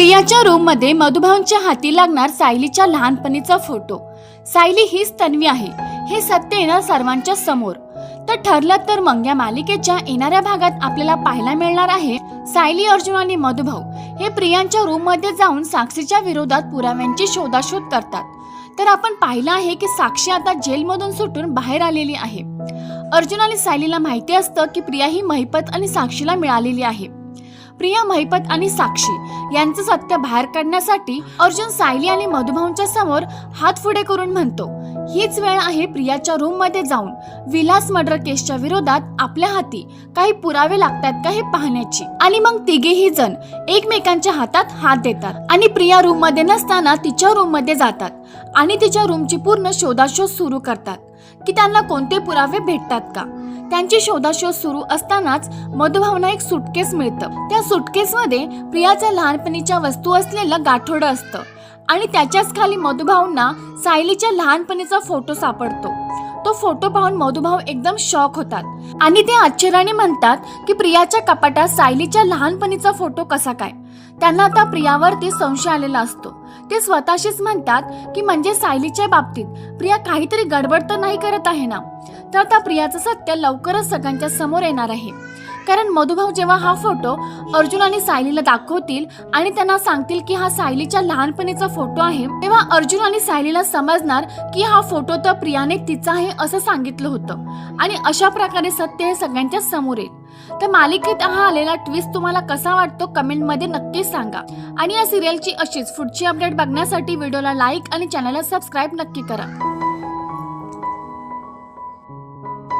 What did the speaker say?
प्रियाच्या रूममध्ये मधुभाऊंच्या हाती लागणार सायलीच्या लहानपणीचा फोटो. सायली हीच तन्वी आहे. हे सत्य येणार सर्वांच्या समोर. तर ठरलं तर मग या मालिकेच्या येणाऱ्या भागात आपल्याला पाहायला मिळणार आहे सायली अर्जुन आणि मधुभाऊ. हे प्रियांच्या रूममध्ये जाऊन साक्षीच्या विरोधात पुराव्यांची शोधाशोध करतात. तर आपण पाहिलं आहे की साक्षी आता जेलमधून सुटून बाहेर आलेली आहे. अर्जुन आणि सायलीला माहिती असतं की प्रिया ही महिपत आणि साक्षीला मिळालेली आहे. प्रिया महिपत आणि साक्षी यांचं सत्य बाहेर काढण्यासाठी अर्जुन सायली आणि मधुभाऊंच्या समोर हात पुढे करून म्हणतो हीच वेळ आहे प्रियाच्या रूममध्ये जाऊन विलास मर्डर केसच्या विरोधात आपल्या हाती काही पुरावे लागतात का हे पाहण्याची. आणि मग तिघेही जण एकमेकांच्या हातात हात देतात आणि प्रिया रूममध्ये नसताना तिच्या रूममध्ये जातात आणि तिच्या रूमची पूर्ण शोधाशोध सुरू करतात. की त्यांना कोणते पुरावे भेटतात का? त्यांची शोधाशोध सुरू असतानाच मधुभावना एक सुटकेस मिळतं. त्या सुटकेसमध्ये प्रियाच्या लहानपणीच्या वस्तू असलेलं गाठोडं असतं आणि त्याच्याच खाली मधुभावना सायलीच्या लहानपणीचा फोटो सापडतो. तो फोटो पाहून मधुभाऊ एकदम शॉक होतात. आणि ते आश्चर्याने म्हणतात की प्रियाच्या कपाटात सायलीच्या लहानपणीचा फोटो कसा काय? त्यांना आता प्रियावरती संशय आलेला असतो. ते स्वतःशीच म्हणतात की म्हणजे सायलीच्या बाबतीत प्रिया काहीतरी गडबड तर नाही करत आहे ना? तर आता प्रियाचं सत्य लवकरच सगळ्यांच्या समोर येणार आहे. कारण मधुभाऊ जेव्हा हा फोटो अर्जुन आणि सायलीला दाखवतील आणि त्यांना सांगतील की हा सायलीच्या लहानपणीचा फोटो आहे तेव्हा अर्जुन आणि सायलीला समजणार की हा फोटो तर प्रियाने तिचा आहे असं सांगितलं होतं. आणि अशा प्रकारे सत्य हे सगळ्यांच्या समोर येईल. तर मालिकेत हा आलेला ट्विस्ट तुम्हाला कसा वाटतो कमेंटमध्ये नक्कीच सांगा. आणि या सिरियलची अशीच पुढची अपडेट बघण्यासाठी व्हिडिओला लाईक आणि चॅनलला सबस्क्राईब नक्की करा.